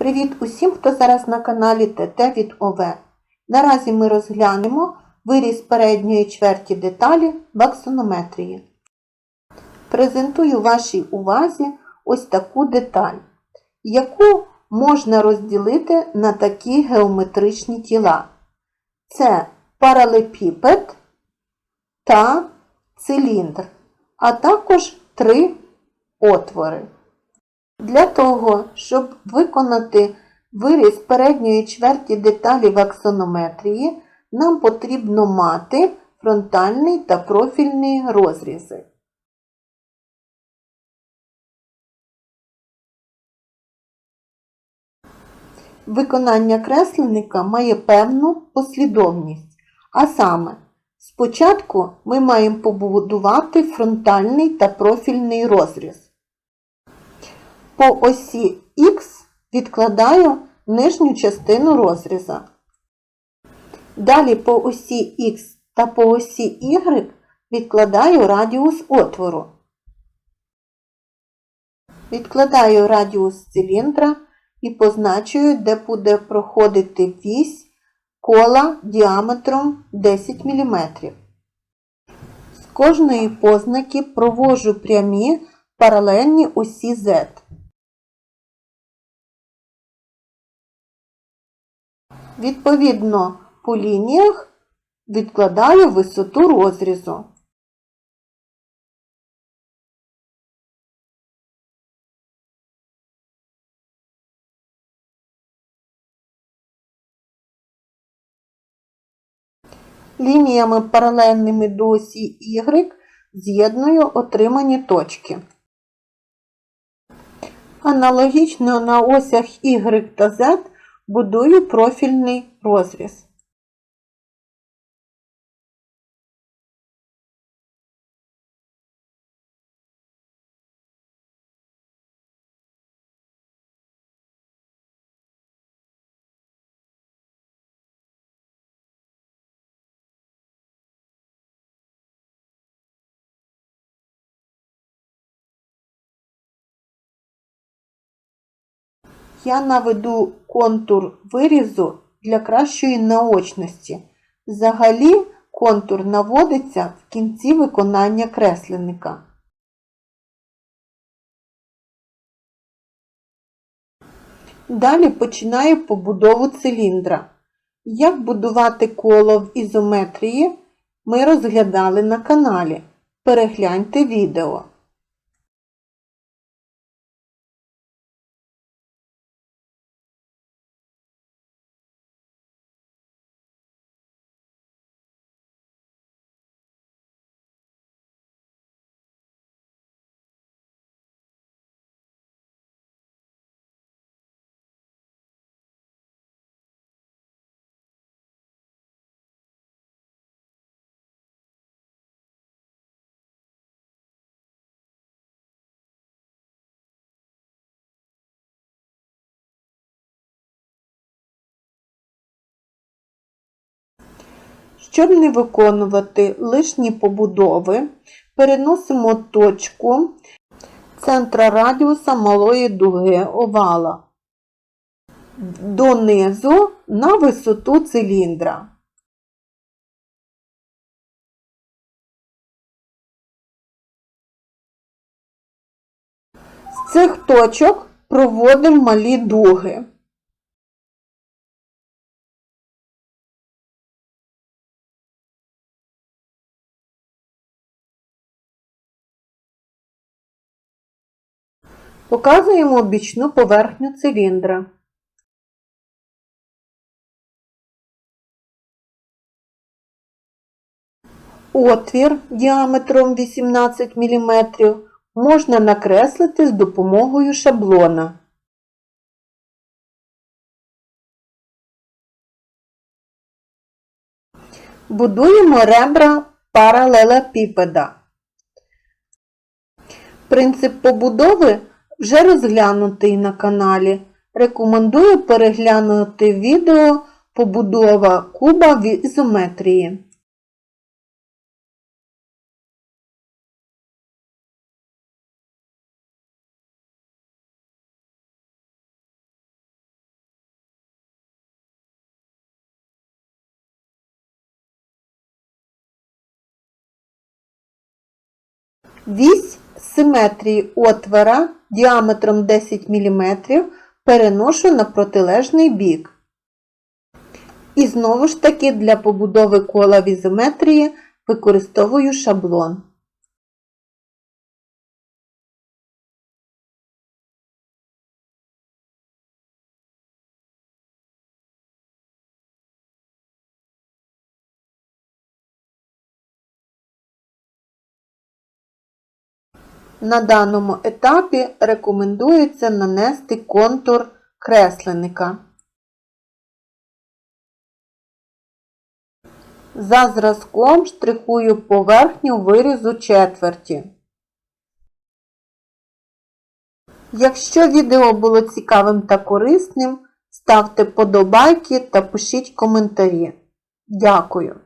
Привіт усім, хто зараз на каналі ТТ від ОВ. Наразі ми розглянемо виріз передньої чверті деталі в. Презентую вашій увазі ось таку деталь, яку можна розділити на такі геометричні тіла. Це паралепіпед та циліндр, а також три отвори. Для того, щоб виконати виріз передньої чверті деталі в аксонометрії, нам потрібно мати фронтальний та профільний розрізи. Виконання кресленника має певну послідовність, а саме, спочатку ми маємо побудувати фронтальний та профільний розріз. По осі Х відкладаю нижню частину розріза. Далі по осі Х та по осі Y відкладаю радіус отвору. Відкладаю радіус циліндра і позначую, де буде проходити вісь кола діаметром 10 мм. З кожної познаки провожу прямі паралельні осі Z. Відповідно, по лініях відкладаю висоту розрізу. Лініями паралельними до осі Y з'єдную отримані точки. Аналогічно на осях Y та Z будую профільний розріз. Я наведу контур вирізу для кращої наочності. Взагалі контур наводиться в кінці виконання кресленника. Далі починаю побудову циліндра. Як будувати коло в ізометрії ми розглядали на каналі. Перегляньте відео. Щоб не виконувати лишні побудови, переносимо точку центра радіуса малої дуги овала донизу на висоту циліндра. З цих точок проводимо малі дуги. Показуємо бічну поверхню циліндра. Отвір діаметром 18 мм можна накреслити з допомогою шаблона. Будуємо ребра паралелепіпеда. Принцип побудови вже розглянутий на каналі. Рекомендую переглянути відео Побудова куба в ізометрії симетрії отвора діаметром 10 мм переношу на протилежний бік. І знову ж таки для побудови кола в ізометрії використовую шаблон. На даному етапі рекомендується нанести контур кресленика. За зразком штрихую поверхню вирізу четверті. Якщо відео було цікавим та корисним, ставте подобайки та пишіть коментарі. Дякую!